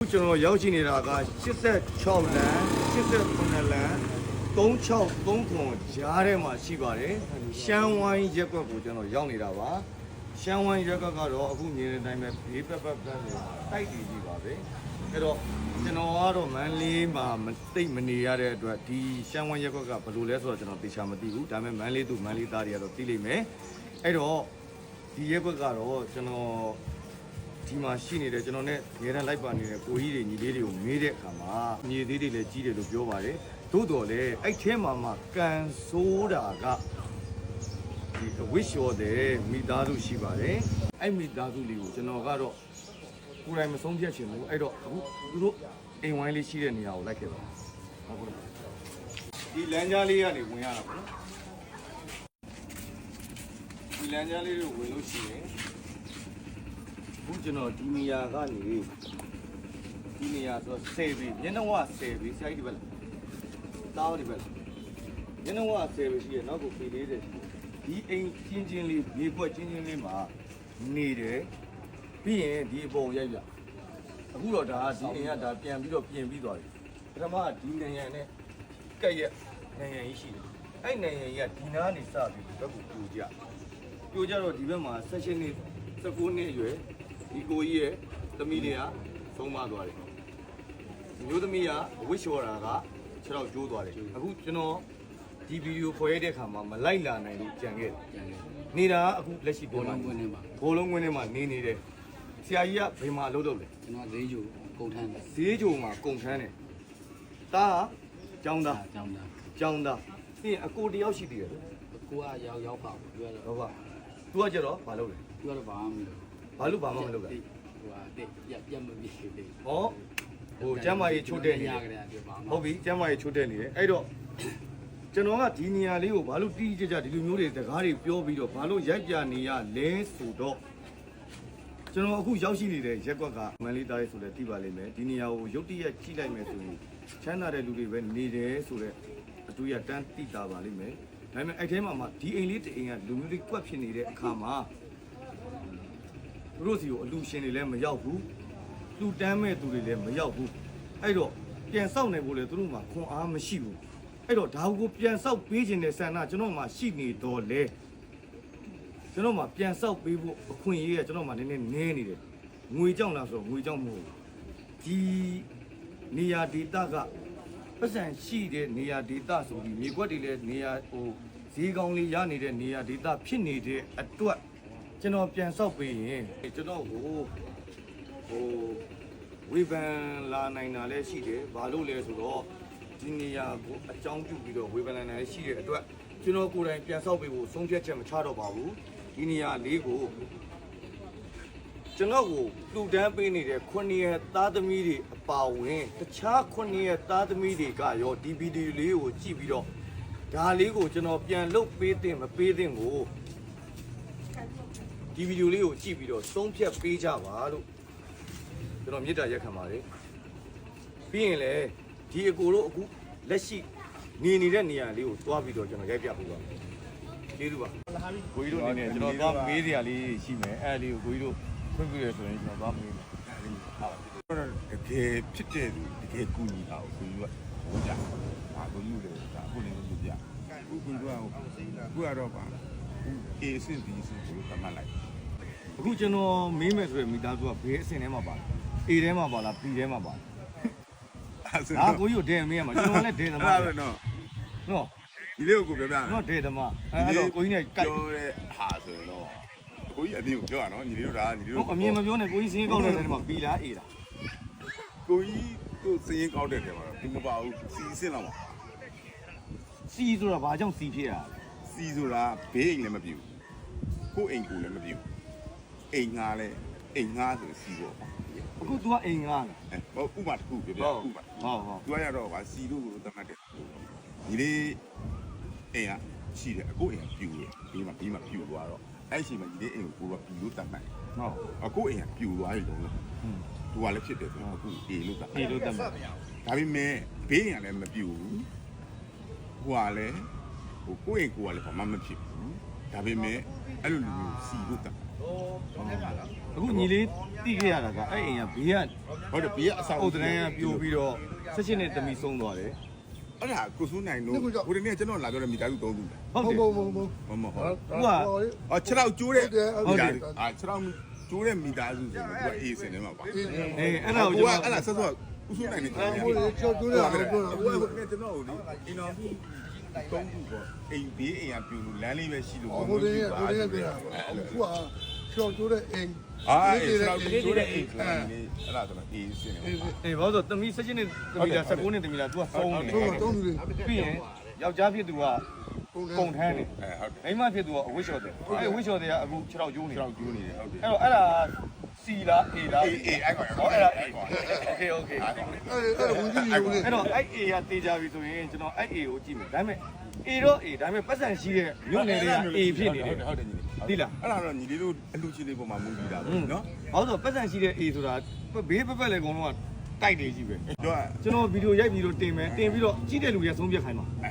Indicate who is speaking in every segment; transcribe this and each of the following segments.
Speaker 1: ခုကျွန်တော်ရောက်ရှိနေတာက86လမ်း89လမ်း3639ကြားထဲမှာရှိပါတယ်ရှမ်းဝိုင်းရက်ကွက်ကိုကျွန်တော်ရောက်နေတာပါရှမ်းဝိုင်းရက်ကွက်ကတော့အခုမြင်တဲ့အတိုင်းပဲဘေးပက်ပက်ပက်ဆိုတိုက်တည်ကြီးပါပဲအဲ့တော့ကျွန်တော်ကတော့မန်းလေးမှာမသိပ်မနေရတဲ့အတွက်ဒီရှမ်းဝိုင်းရက်ကွက်ကဘယ်လိုလဲဆိုတော့ကျွန်တော်သေချာမသိဘူးဒါပေမဲ့မန်းလေးသူမန်းလေးသားတွေကတော့သိလိမ့်မယ်အဲ့တော့ဒီရက်ကွက်ကတော့ကျွန်တော် ဒီမှာရှိနေတဲ့ကျွန်တော်နဲ့နေရန်လိုက်ပါနေတဲ့ကိုကြီးတွေညီလေးတွေကိုမေးတဲ့အခါမှာညီသေးတွေလည်းကြီးတယ်လို့ပြောပါတယ်သို့တော်လည်းအဲ့ထဲမှာမှကန်ဆိုးတာကဒီဝစ်လျှော်တဲ့မိသားစုရှိပါတယ်အဲ့မိသားစုလေးကိုကျွန်တော်ကတော့ကိုယ်တိုင်မဆုံးဖြတ်ချင်ဘူးအဲ့တော့အခုသူတို့အိမ်ဝိုင်းလေးရှိတဲ့နေရာကိုလိုက်ခဲ့ပါဟုတ်ကဲ့ဒီလမ်းကြားလေးကနေဝင်ရတာပေါ့နော်ဒီလမ်းကြားလေးကိုဝင်လို့ရှိရင်အခု ကျွန်တော်ဒီနေရာကနေဒီနေရာဆို10ပြီမျက်နှာဝ10ပြီစိုက်ဒီဘက်လားတောင်းဒီဘက်လားမျက်နှာဝ10ပြီရှိရနောက်ကိုပေလေးတယ်ဒီအိမ်ချင်းချင်းလေးမြေပွက်ချင်းချင်းလေးမှာနေတယ်ပြီးရင်ဒီအပေါ်ရိုက်ပြအခုတော့ဒါဒီအိမ်ကဒါပြန်ပြီးတော့ပြင်ပြီးသွားပြီပထမကဒီနေရနဲ့ကက်ရက်နေရကြီးရှိတယ်အဲ့နေရကြီးကဒီနားနေစပြီးဘက်ကိုပြိုကြပြိုကြတော့ဒီဘက်မှာ16နှစ်19နှစ်အရွယ် ဒီကိုကြီးရဲ့သမီးလေးကဆုံးမသွားတယ်မျိုးသမီးကဝစ်လျှော်တာကခြေထောက်ကျိုးသွားတယ်အခုကျွန်တော်ဒီဗီဒီယိုခေါ်ရတဲ့အခါမှာမလိုက်လာနိုင်လို့ကြံခဲ့တယ်
Speaker 2: ကျန်တယ်
Speaker 1: နေတာကအခုလက်ရှိပေါ်
Speaker 2: ဘော
Speaker 1: လာ
Speaker 2: လုံးကွင်းထဲမှာ
Speaker 1: ဘောလုံးကွင်းထဲမှာနေနေတယ်ဆရာကြီးကဘယ်မှာအလုပ်လုပ်လဲ
Speaker 2: ကျွန်တော်ဈေးကျူကုန်ထမ်းတယ်
Speaker 1: ဈေးကြုံမှာကုန်ထမ်းတယ်တားကကျောင်းသား
Speaker 2: အကြောင်းသား
Speaker 1: ကျောင်းသားပြီးရင်အကိုတယောက်ရှိသေးတယ်
Speaker 2: ကိုကရောက်ရောက်ပါဘူးပြော
Speaker 1: ဟု
Speaker 2: တော့
Speaker 1: တ်ပါသူကကြတော့မလုပ်လဲ
Speaker 2: ပြောတော့ဘာမှမလုပ်
Speaker 1: ဘာလို့ဘာမှမလုပ်လဲ
Speaker 2: ဟိုဟာတဲ့ပြပြတ်မပြီးသေး
Speaker 1: ဟောဟိုကျမ်းမာရေးချိုးတဲ့နေ
Speaker 2: ရ
Speaker 1: တယ်
Speaker 2: ကြတယ်ပြောပါ
Speaker 1: ဟုတ်ပြီကျမ်းမာရေးချိုးတက်နေတယ်အဲ့တော့ကျွန်တော်ကဒီနေရာလေးကိုဘာလို့တီးကြကြဒီလိုမျိုးတွေတကားတွေပြောပြီးတော့ဘာလို့ရိုက်ပြနေရလဲဆိုတော့ကျွန်တော်အခုရောက်ရှိနေတဲ့ရက်ကွက်ကမန်လေးသားရေးဆိုလဲသိပါလိမ့်မယ်ဒီနေရာကိုရုတ်တရက်ကြည့်လိုက်မယ်ဆိုရင်ချမ်းသာတဲ့လူတွေပဲနေတယ်ဆိုတော့အတူရတန်းသိတာပါလိမ့်မယ်ဒါပေမဲ့အဲ့ထဲမှာမှဒီအိမ်လေးတစ်အိမ်ကလူမျိုးတွေကွက်ဖြစ်နေတဲ့အခါမှာ သူတို့စီကိုအလူရှင်တွေလည်းမရောက်ဘူးလူတန်းမဲ့သူတွေလည်းမရောက်ဘူးအဲ့တော့ပြန်ဆောက်နိုင်ဖို့လေသူတို့မှာခွန်အားမရှိဘူးအဲ့တော့ဒါကိုပြန်ဆောက်ပေးခြင်းတဲ့ဆန္ဒကျွန်တော်မှရှိနေတော့လေကျွန်တော်မှပြန်ဆောက်ပေးဖို့အခွင့်အရေးကကျွန်တော်မှနည်းနည်းနည်းနေတယ်ငွေကြောင့်လားဆိုတော့ငွေကြောင့်မဟုတ်ဘူးဒီနေရာဒေတာကပတ်စံရှိတဲ့နေရာဒေတာဆိုပြီးမြေကွက်တွေလည်းနေရာဟိုဈေးကောင်းလေးရနေတဲ့နေရာဒေတာဖြစ်နေတဲ့အတွက် ကျွန်တော်ပြန်ဆောက်ပေးရင်ကျွန်တော်ကိုဟိုဝေဖန်လာနိုင်တာလည်းရှိတယ်ဘာလို့လဲဆိုတော့ဒီနေရာကိုအကြောင်းပြုပြီးတော့ဝေဖန်လာနိုင်လည်းရှိတဲ့အတွက်ကျွန်တော်ကိုယ်တိုင်ပြန်ဆောက်ပေးဖို့ဆုံးဖြတ်ချက်မချတော့ပါဘူးဒီနေရာလေးကိုကျွန်တော်ကိုလူတန်းပေးနေတဲ့ခုနှစ်ရဲ့သားသမီးတွေအပါဝင်တခြားခုနှစ်ရဲ့သားသမီးတွေကရောဒီဗီဒီယိုလေးကိုကြည့်ပြီးတော့ဒါလေးကိုကျွန်တော်ပြန်လုပ်ပေးတဲ့မပေးတဲ့ကို ဒီဗီဒီယိုလေးကိုကြည့်ပြီးတော့သုံးဖြတ်ပေးကြပါလို့ကျွန်တော်မေတ္တာရက်ခံပါတယ်ပြီးရင်လည်းဒီအကိုတို့အခုလက်ရှိနေနေတဲ့နေရာလေးကိုတွားပြီးတော့ကျွန်တော်ရိုက်ပြပေးပါမယ်ကျေးဇူးပါကိုကြီးတို့အနေနဲ့ကျွန်တော်သွားမေးစရာလေးရှိမယ်အဲ့ဒါလေးကိုကိုကြီးတို့ဖွင့်ပြရဆိုရင်ကျွန်တော်သွားမေးမယ်
Speaker 3: တော့တကယ်ဖြစ်တဲ့သူတကယ်ကူညီတာကိုကိုကြီးကဟိုကြ။ဟာကိုကြီးလည်းဒါအခုလည်းလုပ်ပြ။အခုကိုကြီးကကိုကတော့ပါ။အေးစင်ဒီစင်ကိုတမလိုက်
Speaker 1: အခုကျွန်တော်မေးမယ်ဆိုရင်မိသားစုကဘယ်အဆင့်ထဲမှာပါလဲ A ထဲမှာပါလား B ထဲမှာပါလား။
Speaker 3: အဲ့ဆို
Speaker 1: ဒါကိုကြီးကိုဒဲမေးရမှာကျွန်တော်လည်းဒဲသမား
Speaker 3: အဲ့တော့
Speaker 1: နော်
Speaker 3: ဒီလေးကိုပြောပြမယ်
Speaker 1: နော်ဒဲသမားအဲ့တော့ကိုကြီးနဲ့ကြိုက်
Speaker 3: ပြောတဲ့ဟာဆိုရင်တော့ကိုကြီးအမြင်ကိုပြောရနော်ညီလေးတို့ဒါညီလေး
Speaker 1: ဟု
Speaker 3: တို့
Speaker 1: တ်အမြင်မပြောနဲ့ကိုကြီးစင်းကောက်တဲ့ထဲမှာ B လား A လား
Speaker 3: ကိုကြီးတို့စရင်ကောက်တဲ့တယ်မှာဒီမပါဘူးစီစင်တော့မှာ
Speaker 1: C ဆိုတာဘာကြောင့် C ဖြစ်ရလဲ
Speaker 3: စီဆိုတာဘေးအိမ်လည်းမပြူကိုအိမ်ကိုလည်းမပြူ အိမ်ငါလည်းအိမ်ငါဆိုစီပေါ့
Speaker 1: အခု तू ကအိမ်ငားလား
Speaker 3: အဲဟိုဥပမာတစ်ခုပြောပြဥပမာ
Speaker 1: ဟုတ်ဟုတ်
Speaker 3: သူကရတော့ဗာစီလို့ကိုတတ်မှတ်တယ်ဒီလေးအိမ်ကရှိတယ်အကိုအိမ်ကပြူတယ်ဒီမှာဒီမှာပြူသွားတော့အဲ့ရှိမှာဒီလေးအိမ်ကိုကိုကပြူလို့တတ်မှတ်တယ်
Speaker 1: ဟုတ်
Speaker 3: အကိုအိမ်ကပြူသွားပြီလုံးလုံး
Speaker 1: อืม
Speaker 3: သူကလည်းဖြစ်တယ်ဆိုတော့အခုအေလို့တတ်မှ
Speaker 1: A
Speaker 3: တ်
Speaker 1: လို့တတ်မှာ
Speaker 3: ဒါပေမဲ့ဘေးအိမ်ကလည်းမပြူဘူးဟိုကလည်းဟိုကိုယ့်အိမ်ကိုကလည်းဘာမှမဖြစ်ဘူးဒါပေမဲ့အဲ့လိုလူမျိုးစီလို့တတ်မှတ်
Speaker 1: ဟုတ် အခုညီလေးတိခဲ့ရတာကအဲ့အိမ်ကဘေးက
Speaker 3: ဟုတ်တယ်ဘေးကအဆောက်
Speaker 1: အုတ်တန်းကပြိုပြီးတော့ဆက်ရှင်နဲ့တမီဆုံးသွားတယ်
Speaker 3: အဲ့ဒါကိုစိုးနိုင်လို့ဟိုတနေ့ကျွန်တော်လာပြောတယ်မိသားစုသုံးစု
Speaker 1: ဟုတ်တယ်
Speaker 4: ဘုံဘုံဘုံ
Speaker 3: မမဟုတ်
Speaker 1: သူက
Speaker 3: အော်ခြေထောက်ကျိုးတဲ့
Speaker 4: ဟုတ်တယ်ဟုတ်တယ်
Speaker 3: အာခြေထောက်ကျိုးတဲ့မိသားစုဆိုတော့သူကအေးစင်နေမှာပါ
Speaker 4: အေး
Speaker 1: အေးအဲ့ဒါကို
Speaker 3: ကို
Speaker 1: ကျွန်
Speaker 3: က
Speaker 1: တော်
Speaker 3: အဲ့ဒါဆက်စောဦးစိုးနိုင်နေတယ်
Speaker 4: ဘိုးလေးချောကျိုးရအောင်ပြောတာ
Speaker 3: ဟိုကကျွန်တော်တို့အင်တော်ပြီးသုံးခုပေါ့အိမ်ဘေးအိမ်ကပြူလို့လမ်းလေးပဲရှိလို့
Speaker 4: ဟိုလေးကဟိုလေးကပြောတာအခုက ချောကျိုးတဲ့အိမ်
Speaker 3: အာအေးခြေထောက်ကျိုးတဲ့အိမ်ဆိုရင်အဲ့ဒါဆိုတော့အေးစင်နေ
Speaker 4: အေး
Speaker 3: မှာ
Speaker 1: အေးဘာလို့လဲတမီဆက်ရှင်နဲ့တမီလား16နဲ့တမီလား तू ကဆုံးနေ
Speaker 4: သုံးတော့သုံးလူတွေ
Speaker 1: ပြီးရင်ယောက်ျားဖြစ်သူကပုံထမ်းနေ
Speaker 3: အဲဟုတ်တယ်
Speaker 1: မိန်းမဖြစ်သူကအဝိရှော်တယ်အဲ့အဝိရှော်တယ်ကအခု6တော့ကျိုးနေ
Speaker 3: ခြေထောက်ကျိုးနေတယ်ဟုတ်တယ်
Speaker 1: အဲ့တော့အဲ့ဒါစီလားအေလား
Speaker 3: အေးအေးအဲ့ကောင်
Speaker 1: ဟောအဲ့ဒါအေโอเคโอเค
Speaker 4: အဲ့အဲ့ဝင်ကြည့်ရုံနဲ့
Speaker 1: အဲ့တော့အဲ့ A ကတေးကြပြီဆိုရင်ကျွန်တော်အဲ့ A ကိုကြည့်မယ်ဒါပေမဲ့ A တော့ A ဒါပေမဲ့ပတ်စံရှိတဲ့မြို့နယ်တွေက A ဖြစ်နေတယ်
Speaker 3: ဟုတ်တယ်ညီ
Speaker 1: သိလား
Speaker 3: အဲ့ဒါတော့ညီလေးတို့အလူချင်းလေးပုံမှာမူပြီးတာပေါ့နော်
Speaker 1: ဘာလို့ဆိုပတ်စံရှိတဲ့ A ဆိုတာဘေးပက်ပက်လေအကုန်လုံးကတိုက်နေကြီးပဲ
Speaker 3: ပြောရ
Speaker 1: ကျွန်တော်ဗီဒီယိုရိုက်ပြီးတော့တင်မယ်တင်ပြီးတော့ကြည့်တဲ့လူတွေကသုံးပြခိုင်းပါ
Speaker 3: အဲ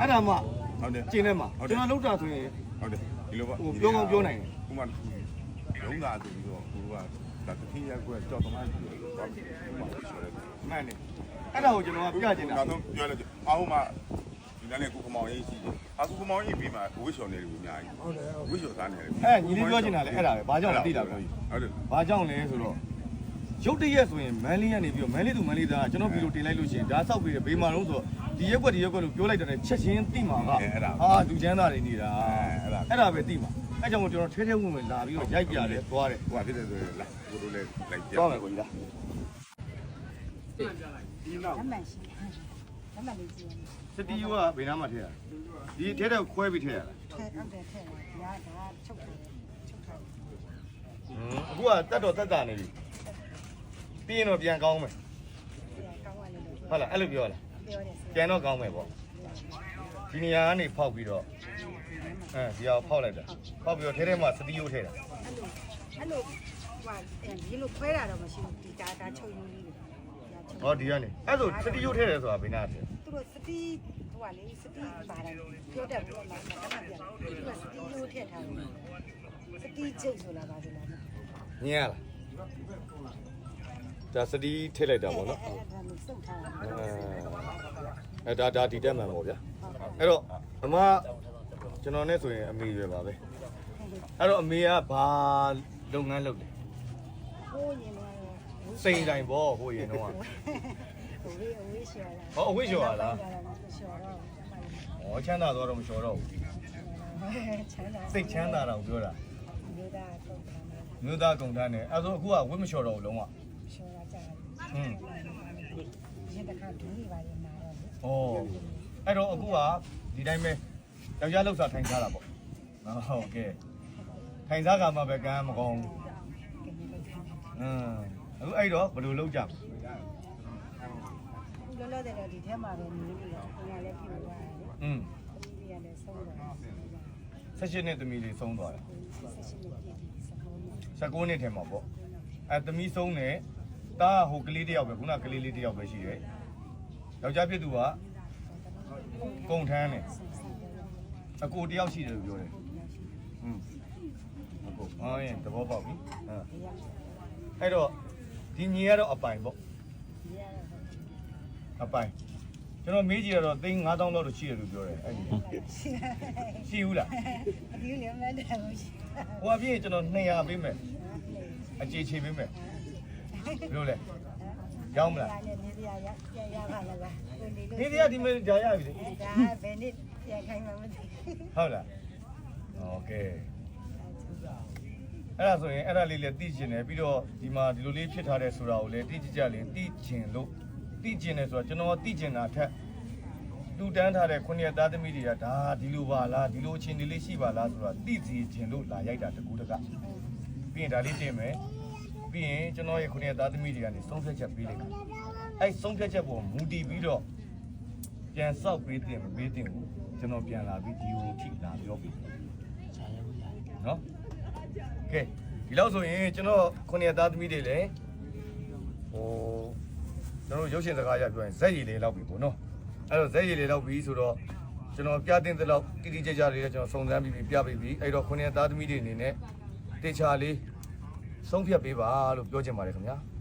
Speaker 1: အဲ့ဒါမှ
Speaker 3: ဟုတ်တယ်
Speaker 1: ကျင်းထဲမှာကျွန်တော်လောက်တာဆိုရင်
Speaker 3: ဟုတ်တယ်ဒီလိုပေါ့
Speaker 1: ဟိုပြောကောင်းပြောနိုင်တယ်
Speaker 3: ဥမာလုံးသားဆိုပြီးတော့ကိုကဒါတတိယကွက်ကြောက်သမားကြီးလို့ပြောပြီးဥမာဆိုရတယ်
Speaker 1: မှန်တယ်အဲ့ဒါကိုကျွန်တော်ကပြချင်တာ
Speaker 3: နောက်ဆုံးပြောလိုက်အောင်မှ ဒီနေ့နဲ့ကိုကမောင်ရေးရှိတယ်အခုကမောင်ရေးပြီးမှဝှစ်ချော်နေတယ်ကိုအများကြီး
Speaker 4: ဟုတ်တယ်
Speaker 3: ဝှစ်ချော်သားနေတယ်
Speaker 1: အဲ့ညီလေးပြောချင်တာလည်းအဲ့ဒါပဲဘာကြောင့်လဲသိတာပဲ
Speaker 3: ဟုတ်တယ်
Speaker 1: ဘာကြောင့်လဲဆိုတော့ရုတ်တရက်ဆိုရင်မန်းလေးကနေပြီးတော့မန်းလေးသူမန်းလေးသားကကျွန်တော်ဗီဒီယိုတင်လိုက်လို့ရှိရင်ဒါဆောက်ပြီးတယ်ဘေးမှာလုံးဆိုတော့ဒီရက်ကွက်ဒီရက်ကွက်လို့ပြောလိုက်တဲ့ချက်ချင်းသိမှာကဟာလူချမ်းသာတွေနေတာအဲ့ဒါပဲသိမှာအဲ့ကြောင့်ကျွန်တော်ထဲထဲဝင်ဝင်လာပြီးတော့ရိုက်ပြတယ်သွားတယ်
Speaker 3: ဟိုကဖြစ်တယ်ဆိုရင်လာကိုတို့လည်းလိုက်ပြ
Speaker 1: သွားမယ်ကိုကြီးလား
Speaker 5: လက်မှန်ရှိလက်မှန်လေးကြည့်ရမယ်
Speaker 1: စတီယိုကဘယ်နားမှာထည့်ရလဲဒီထဲထဲခွဲပြီးထည့်ရလား
Speaker 5: ထဲဟုတ်တယ်ထဲတယ်ဒါဒါချုပ်တယ်ချုပ်ထားတယ်
Speaker 1: အခုကတက်တော့တက်တာနေပြီပြီးရင်တော့ပြန်ကောင်းမယ်
Speaker 5: ကောင်းရတယ်လို့
Speaker 1: ဟုတ်လားအဲ့လိုပြောလား
Speaker 5: ပြောတယ်ဆို
Speaker 1: ပြန်တော့ကောင်းမယ်ပေါ့ဒီနေရာကနေဖောက်ပြီးတော့အဲဒီအောင်ဖောက်လိုက်တာဖောက်ပြီးတော့ထဲထဲမှာစတီယိုထည့်တာ
Speaker 5: အဲ့လိုအဲ့လိုဟိုအဲဒီလိုခွဲတာတော့မရှိဘူးဒီဒါဒါချုပ်ရင်းလေးတွေဒါချုပ်
Speaker 1: ဟောဒီကနေအဲ့ဆိုစတီယိုထည့်တယ်ဆိုတာဘယ်နာထည့်
Speaker 5: သူတို့စတီးဟိုကလေစတီးပါတယ်ပြောတယ်ပြောမှာဒါမှပြန်သူကစတီးရိုးထည့်ထားတယ်စတီးချိတ်ဆိုလာပါဆိုလား
Speaker 1: ညင်ရလားဒါစတီထည့်လိုက်တာပေါ့နော်
Speaker 5: အဲ့ဒါမျိုးစုပ်ထားတာ
Speaker 1: အဲဒါဒါဒီတက်မှန်ပေါ့ဗျာအဲ့တော့အမကျွန်တော်နဲ့ဆိုရင်အမေရွယ်ပါပဲအဲ့တော့အမေကဘာလုပ်ငန်းလုပ်လဲ
Speaker 5: ဟိုးရင်တော့
Speaker 1: စိန်တိုင်းပေါ့ဟိုရင်တော့
Speaker 5: ဟိုဝေးဝေးရှော်လာ
Speaker 1: ဟောအဝိရှော်ရလား
Speaker 5: ရှော်တော့
Speaker 1: ဩချမ်းသာသွားတော့မလျှော်တော့ဘူး
Speaker 5: ချမ်းသာ
Speaker 1: စိတ်ချမ်းသာတာကိုပြောတာ
Speaker 5: မြို့သားကုန်တယ်
Speaker 1: မြို့သားကုန်တန်းနဲ့အဲ့ဆိုအခုကဝိမလျှော်တော့ဘူးလုံးဝ
Speaker 5: ရှော်လာကြတယ်
Speaker 1: ဟွန်း
Speaker 5: ရင်တခါဒူးနေပါရင်နာတော့
Speaker 1: ဩအဲ့တော့အခုကဒီတိုင်းပဲယောက်ျားလောက်စားထိုင်စားတာပေါ့ဟုတ်ကဲ့ထိုင်စားကမှပဲကမ်းမကောင်းဘူး
Speaker 5: ကင်းနေလိုက်တယ်
Speaker 1: อืมအခုအဲ့တော့ဘယ်လိုလုပ်ကြမလဲ
Speaker 5: လောလောဆယ်တော့ဒီထဲမှာပဲနေပြီးတော့ငါလည်းပြိုသွားတယ်
Speaker 1: อืม
Speaker 5: ဒီကလည်းဆုံးတော့
Speaker 1: ဆက်ရှင်နဲ့သမီးလေးဆုံးသွားတယ်
Speaker 5: ဆက်ရှိနေပြီစကောင်းနေ
Speaker 1: 16နှစ်ထဲမှာပေါ့အဲသမီးဆုံးတယ်တားဟိုကလေးတယောက်ပဲခုနကလေးလေးတယောက်ပဲရှိတယ်ယောက်ျားဖြစ်သူကကုံထမ်းတယ်အကိုတယောက်ရှိတယ်လို့ပြောတယ်อืมအကိုအော်ရင်သဘောပေါက်ပြီဟုတ်အဲ့တော့ဒီညီကတော့အပိုင်ပေါ့ အပိုင်ကျွန်တော်မေးကြည့်ရတော့သိန်း9000လောက်တော့ရှိတယ်လို့ပြောတယ်အဲ့ဒီရှိဘူးလား
Speaker 5: ဒီလည်းမတတ်ဘူးရှိ
Speaker 1: ဟိုအပြည့်ကျွန်တော်200ပေးမယ်အခြေချေပေးမယ်ဘယ်လိုလဲရောက်မလား
Speaker 5: လည်းနေပြရရရပါလား
Speaker 1: နေတရားဒီမှာကြာရပြီလေ
Speaker 5: ဒါဘယ်နည်းရခိုင်းမှမသိ
Speaker 1: ဟုတ်လားโอเคအဲ့ဒါဆိုရင်အဲ့ဒါလေးလည်းသိကျင်တယ်ပြီးတော့ဒီမှာဒီလိုလေးဖြစ်ထားတယ်ဆိုတာကိုလည်းသိကြကြလေးသိကျင်လို့ သိကျင်တယ်ဆိုတော့ကျွန်တော်သိကျင်တာထက်လူတန်းထားတဲ့ခုနှစ်ရက်သားသမီးတွေကဒါဒီလိုပါလားဒီလိုအချင်းလေးရှိပါလားဆိုတော့သိစီကျင်လို့လာရိုက်တာတကူတကပြီးရင်ဒါလေးတင်မယ်ပြီးရင်ကျွန်တော်ရဲ့ခုနှစ်ရက်သားသမီးတွေကနေဆုံးဖြတ်ချက်ပေးလိုက်တာအဲ့ဆုံးဖြတ်ချက်ပေါ်မူတည်ပြီးတော့ပြန်ဆောက်ပေးတင်မပေးတင်ကိုကျွန်တော်ပြန်လာပြီးဒီကိုထိလာပြောပြီးနော်ကဲဒီလောက်ဆိုရင်ကျွန်တော်ခုနှစ်သားသမီးတွေလည်းဟို ကျွန်တော်ရုပ်ရှင်စကားရပြောရင်ဇက်ရည်လေးလောက်ပြီပေါ့နော်အဲ့တော့ဇက်ရည်လေးလောက်ပြီဆိုတော့ကျွန်တော်ပြတင်တဲ့လောက်တိတိကျကျလေးလည်းကျွန်တော်စုံစမ်းပြီးပြပြီးပြပြီးအဲ့တော့ခုနှစ်သားသမီးတွေအနေနဲ့တေချာလေးဆုံးဖြတ်ပေးပါလို့ပြောချင်ပါတယ်ခင်ဗျာ။